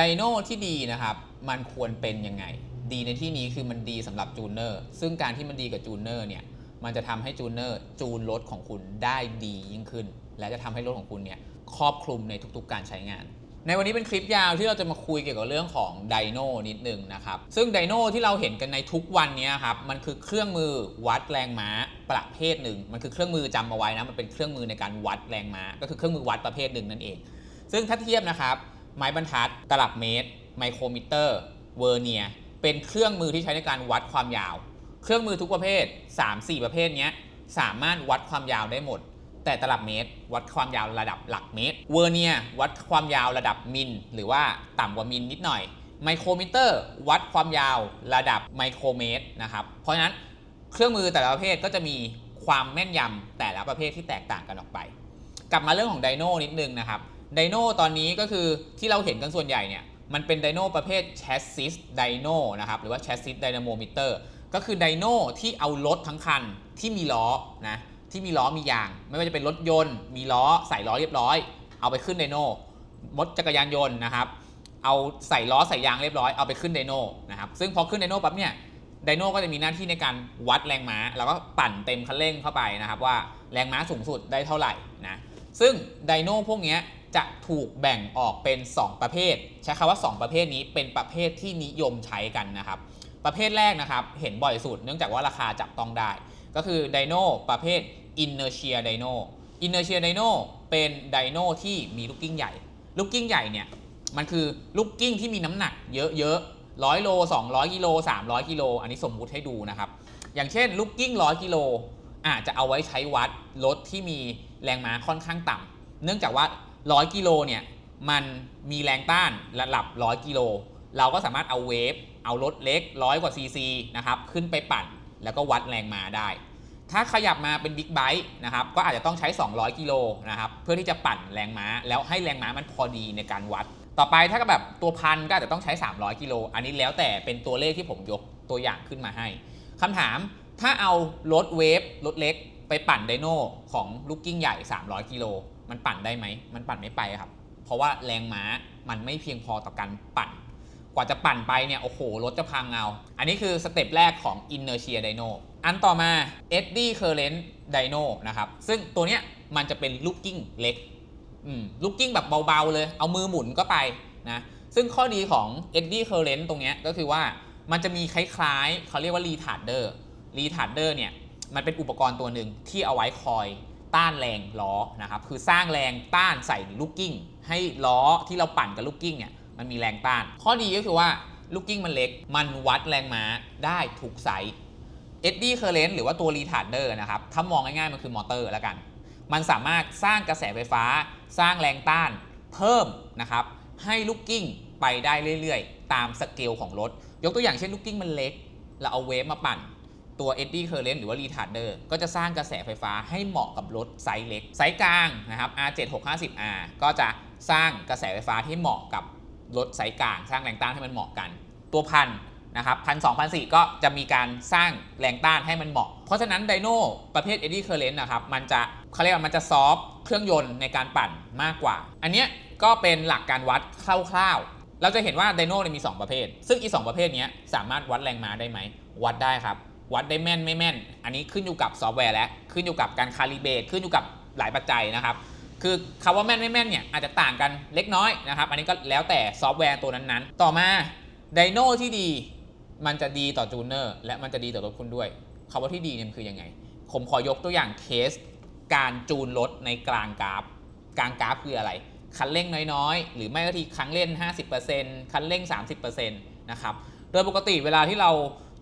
ไดโนที่ดีนะครับ มันควรเป็นยังไง ดีในที่นี้คือมันดีสำหรับจูเนอร์ซึ่งการที่มันดีกับจูเนอร์เนี่ยมันจะทำให้จูเนอร์จูนรถของคุณได้ดียิ่งขึ้น และจะทำให้รถของคุณเนี่ยครอบคลุมในทุกๆการใช้งาน ในวันนี้เป็นคลิปยาวที่เราจะมาคุยเกี่ยวกับเรื่องของไดโนนิดนึงนะครับ ซึ่งไดโนที่เราเห็นกันในทุกวันนี้ครับ มันคือเครื่องมือวัดแรงม้าประเภทหนึ่ง มันคือเครื่องมือจำเอาไว้นะ มันเป็นเครื่องมือในการวัดแรงม้า ก็คือเครื่องมือวัดประเภทหนึ่งนั่นเอง ซึ่งถ้าเทียบนะครับ ไม้บรรทัด ตลับเมตร ไมโครมิเตอร์ เวอร์เนีย เป็นเครื่องมือที่ใช้ในการวัดความยาว เครื่องมือทุกประเภท 3-4 ประเภทนี้สามารถวัดความยาวได้หมด แต่ตลับเมตร วัดความยาวระดับหลักเมตร เวอร์เนียวัดความยาวระดับมิลหรือว่าต่ำกว่ามิลนิดหน่อย ไมโครมิเตอร์ วัดความยาวระดับไมโครเมตรนะครับ เพราะฉะนั้นเครื่องมือแต่ละประเภทก็จะมีความแม่นยำแต่ละประเภทที่แตกต่างกันออกไป กลับมาเรื่องของไดโนนิดนึงนะครับ ไดโนตอนนี้ก็คือที่เราเห็นกันส่วนใหญ่เนี่ยมันเป็นไดโนประเภทแชสซิสไดโนนะครับหรือว่าแชสซิสไดนาโมมิเตอร์ก็คือไดโนที่เอารถทั้งคันที่มีล้อนะที่มีล้อมียาง ไม่ว่าจะเป็นรถยนต์ มีล้อใส่ล้อเรียบร้อย เอาไปขึ้นไดโนรถจักรยานยนต์นะครับ เอาใส่ล้อใส่ยางเรียบร้อยเอาไปขึ้นไดโนนะครับซึ่งพอขึ้นไดโนปั๊บเนี่ยไดโนก็จะมีหน้าที่ในการวัดแรงม้า แล้วก็ปั่นเต็มคันเร่งเข้าไปนะครับว่าแรงม้าสูงสุดได้เท่าไหร่นะซึ่งไดโนพวกเนี้ย จะถูกแบ่งออกเป็น 2 ประเภท ใช้คำว่า 2 ประเภทนี้เป็นประเภทที่นิยมใช้กันนะครับ ประเภทแรกนะครับ เห็นบ่อยสุดเนื่องจากว่าราคาจับต้องได้ ก็คือไดโนประเภท inertia dino inertia dino เป็นไดโนที่มีลูกกิ้งใหญ่ ลูกกิ้งใหญ่เนี่ยมันคือลูกกิ้งที่มีน้ำหนักเยอะๆร้อยโล 200กิโล300กิโลอันนี้สมมุติให้ดูนะครับ อย่างเช่นลูกกิ้งร้อยกิโลอาจจะเอาไว้ใช้วัดรถที่มีแรงม้าค่อนข้างต่ำเนื่องจากว่า 100กิโลเนี่ยมันมีแรงต้านระดับ100กิโลเราก็สามารถเอาเวฟเอารถเล็กร้อยกว่าซีซีนะครับขึ้นไปปั่นแล้วก็วัดแรงม้าได้ ถ้าขยับมาเป็นบิ๊กไบค์นะครับก็อาจจะต้องใช้ 200 กิโลนะครับเพื่อที่จะปั่นแรงม้า แล้วให้แรงม้ามันพอดีในการวัด ต่อไปถ้าแบบตัวพันก็อาจจะต้องใช้ 300 กิโลอันนี้แล้วแต่เป็นตัวเลขที่ผมยกตัวอย่างขึ้นมาให้คำถามถ้าเอารถเวฟรถเล็กไปปั่นไดโน่ของลูกกิ้งใหญ่ 300 กิโล มันปั่นได้ไหม มันปั่นไม่ไปครับ เพราะว่าแรงม้ามันไม่เพียงพอต่อการปั่น กว่าจะปั่นไปเนี่ย โอ้โห รถจะพังเอาอันนี้คือสเต็ปแรกของ inertia dyno อันต่อมา eddy current dyno นะครับ ซึ่งตัวเนี้ยมันจะเป็นลูกกิ้งเล็กอืมลูกกิ้งแบบเบาๆเลย เอามือหมุนก็ไปนะ ซึ่งข้อดีของ eddy current ตรงเนี้ยก็คือว่ามันจะมีคล้ายๆ เขาเรียกว่า retarder retarder เนี่ย มันเป็นอุปกรณ์ตัวหนึ่งที่เอาไว้คอย ต้านแรงล้อนะครับคือสร้างแรงต้านใส่ลูกกิ้ง ให้ล้อที่เราปั่นกับลูกกิ้งเนี่ยมันมีแรงต้าน ข้อดีก็คือว่าลูกกิ้งมันเล็ก มันวัดแรงม้าได้ทุกไซส์ eddy current หรือว่าตัว retarder นะครับถ้ามองง่ายๆมันคือมอเตอร์แล้วกัน มันสามารถสร้างกระแสไฟฟ้า สร้างแรงต้านเพิ่มนะครับให้ลูกกิ้งไปได้เรื่อยๆ ตามสเกลของรถ ยกตัวอย่างเช่นลูกกิ้งมันเล็ก เราเอาเวฟมาปั่น ตัว eddy current หรือว่า retarder ก็จะสร้างกระแสไฟฟ้าให้เหมาะกับรถไซส์เล็ก ไซส์กลางนะครับ R7650R ก็จะสร้างกระแสไฟฟ้าที่เหมาะกับรถไซส์กลาง สร้างแรงต้านให้มันเหมาะกัน ตัวพันนะครับพันสองพันสี่ก็จะมีการสร้างแรงต้านให้มันเหมาะ เพราะฉะนั้นไดโนประเภท eddy current นะครับมันจะเขาเรียกว่ามันจะซอฟเครื่องยนต์ในการปั่นมากกว่า อันเนี้ยก็เป็นหลักการวัดคร่าวๆ เราจะเห็นว่าไดโน่มี 2 ประเภท ซึ่งอีสองประเภทนี้สามารถวัดแรงม้าได้ไหม วัดได้ครับ วัดได้แม่นไม่แม่น อันนี้ขึ้นอยู่กับซอฟต์แวร์และขึ้นอยู่กับการคาลิเบรตขึ้นอยู่กับหลายปัจจัยนะครับ คือคำว่าแม่นไม่แม่นเนี่ยอาจจะต่างกันเล็กน้อยนะครับ อันนี้ก็แล้วแต่ซอฟต์แวร์ตัวนั้นๆ ต่อมาไดโนที่ดีมันจะดีต่อจูเนอร์และมันจะดีต่อรถคุณด้วยคำว่าที่ดีเนี่ยคือยังไง ผมขอยกตัวอย่างเคส การจูนรถในกลางกราฟ กลางกราฟคืออะไร คันเร่งน้อยๆ หรือไม่ก็ทีครั้งเล่น50%คันเร่ง 30%นะครับ โดยปกติเวลาที่เรา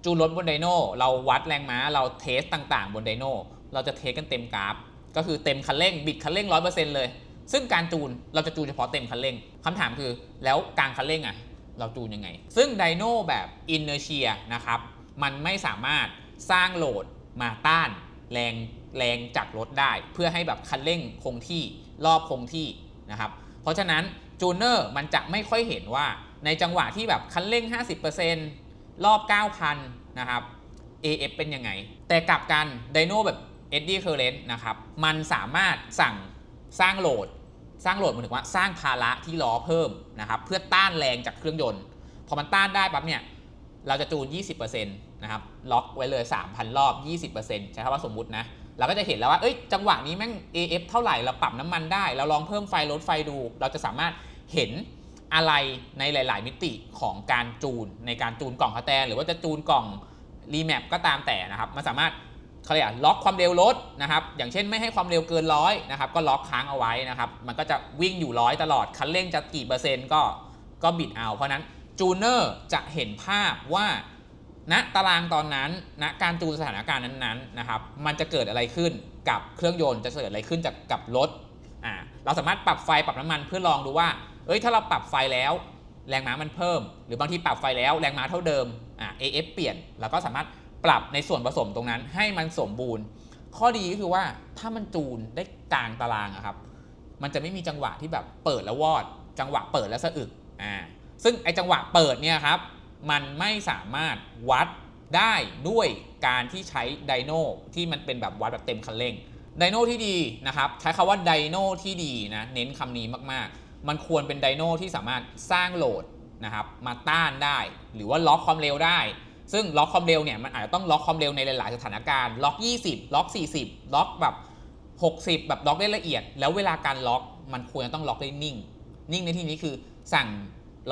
จูนรถบนไดโนเราวัดแรงม้าเราเทสต่างๆ บนไดโนเราจะเทสกันเต็มกราฟ ก็คือเต็มคันเร่งบิดคันเร่ง100%เปอร์เซ็นต์เลย ซึ่งการจูนเราจะจูนเฉพาะเต็มคันเร่งคำถามคือแล้วกลางคันเร่งอะเราจูนยังไง ซึ่งไดโนแบบ inertia นะครับมันไม่สามารถสร้างโหลดมาต้านแรงแรงจากรถได้ เพื่อให้แบบคันเร่งคงที่รอบคงที่นะครับเพราะฉะนั้นจูเนอร์มันจะไม่ค่อยเห็นว่าในจังหวะที่แบบคันเร่ง 50% รอบ 9,000 นะครับ AF เป็นยังไง แต่กลับกันไดโนแบบ eddy current นะครับ มันสามารถสั่งสร้างโหลด สร้างโหลดหมายถึงว่าสร้างภาระที่ล้อเพิ่มนะครับ เพื่อต้านแรงจากเครื่องยนต์ พอมันต้านได้ปั๊บเนี่ย เราจะจูน 20%นะครับ ล็อกไว้เลย 3,000 รอบ 20%ใช้คำว่าสมมุตินะ เราก็จะเห็นแล้วว่า เอ้ย จังหวะนี้แม่ง AF เท่าไหร่ เราปรับน้ำมันได้ เราลองเพิ่มไฟลดไฟดู เราจะสามารถเห็น อะไรในหลาย ๆ มิติของการจูนในการจูนกล่องคาแตนหรือว่าจะจูนกล่องรีแมปก็ตามแต่นะครับ มันสามารถเขาเรียกล็อกความเร็วรถนะครับ อย่างเช่นไม่ให้ความเร็วเกินร้อยนะครับ ก็ล็อกค้างเอาไว้นะครับ มันก็จะวิ่งอยู่ร้อยตลอด คันเร่งจะกี่เปอร์เซ็นต์ก็ก็บิดเอา เพราะนั้นจูเนอร์จะเห็นภาพว่าณตารางตอนนั้นณการจูนสถานการณ์นั้นๆนะครับ มันจะเกิดอะไรขึ้นกับเครื่องยนต์ จะเกิดอะไรขึ้นจากกับรถ อ่า เราสามารถปรับไฟปรับน้ำมันเพื่อลองดูว่า เอ้ยถ้าเราปรับไฟแล้ว แรงม้ามันเพิ่ม หรือบางทีปรับไฟแล้วแรงม้าเท่าเดิมอ่า AF เปลี่ยนเราก็สามารถปรับในส่วนผสมตรงนั้น ให้มันสมบูรณ์ ข้อดีก็คือว่าถ้ามันจูนได้กลางตารางอะครับมันจะไม่มีจังหวะที่แบบเปิดแล้ววอด จังหวะเปิดแล้วสะอึกอ่าซึ่งไอจังหวะเปิดเนี่ยครับมันไม่สามารถวัดได้ด้วยการที่ใช้ไดโนที่มันเป็นแบบวัดแบบเต็มคันเร่งไดโนที่ดีนะครับ ใช้คาว่าไดโนที่ดีนะ เน้นคำนี้มาก ๆ มันควรเป็นไดโนที่สามารถสร้างโหลดนะครับมาต้านได้ หรือว่าล็อกความเร็วได้ ซึ่งล็อกความเร็วเนี่ยมันอาจจะต้องล็อกความเร็วในหลาย ๆ สถานการณ์ล็อก 20 ล็อก 40 ล็อกแบบ 60 แบบล็อกได้ละเอียด แล้วเวลาการล็อกมันควรจะต้องล็อกได้นิ่ง นิ่งในที่นี้คือสั่ง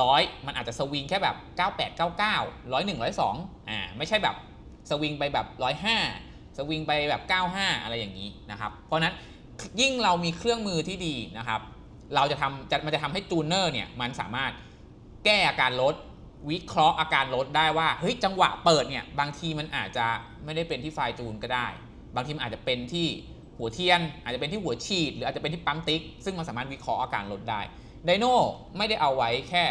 ร้อยมันอาจจะสวิงแค่แบบ 98 99 101 102อ่าไม่ใช่แบบสวิงไปแบบ 105 สวิงไปแบบ 95 อะไรอย่างนี้นะครับ เพราะฉะนั้นยิ่งเรามีเครื่องมือที่ดีนะครับ เราจะทำจะมันจะทำให้จูเนอร์เนี่ยมันสามารถแก้อาการรถวิเคราะห์อาการรถได้ว่าเฮ้ยจังหวะเปิดเนี่ยบางทีมันอาจจะไม่ได้เป็นที่ไฟล์จูนก็ได้ บางทีมันอาจจะเป็นที่หัวเทียน อาจจะเป็นที่หัวฉีด หรืออาจจะเป็นที่ปั๊มติ๊ก ซึ่งมันสามารถวิเคราะห์อาการรถได้ไดโน่ไม่ได้เอาไว้แค่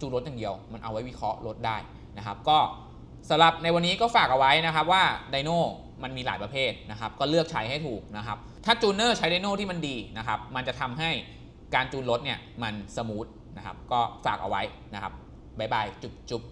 จูนรถอย่างเดียว มันเอาไว้วิเคราะห์รถได้นะครับ ก็สำหรับในวันนี้ก็ฝากเอาไว้นะครับว่าไดโน่มันมีหลายประเภทนะครับ ก็เลือกใช้ให้ถูกนะครับ ถ้าจูเนอร์ใช้ไดโน่ที่มันดีนะครับ มันจะทำให้ การจูนรถเนี่ยมันสมูทนะครับก็ฝากเอาไว้นะครับบายบายจุ๊บจุ๊บ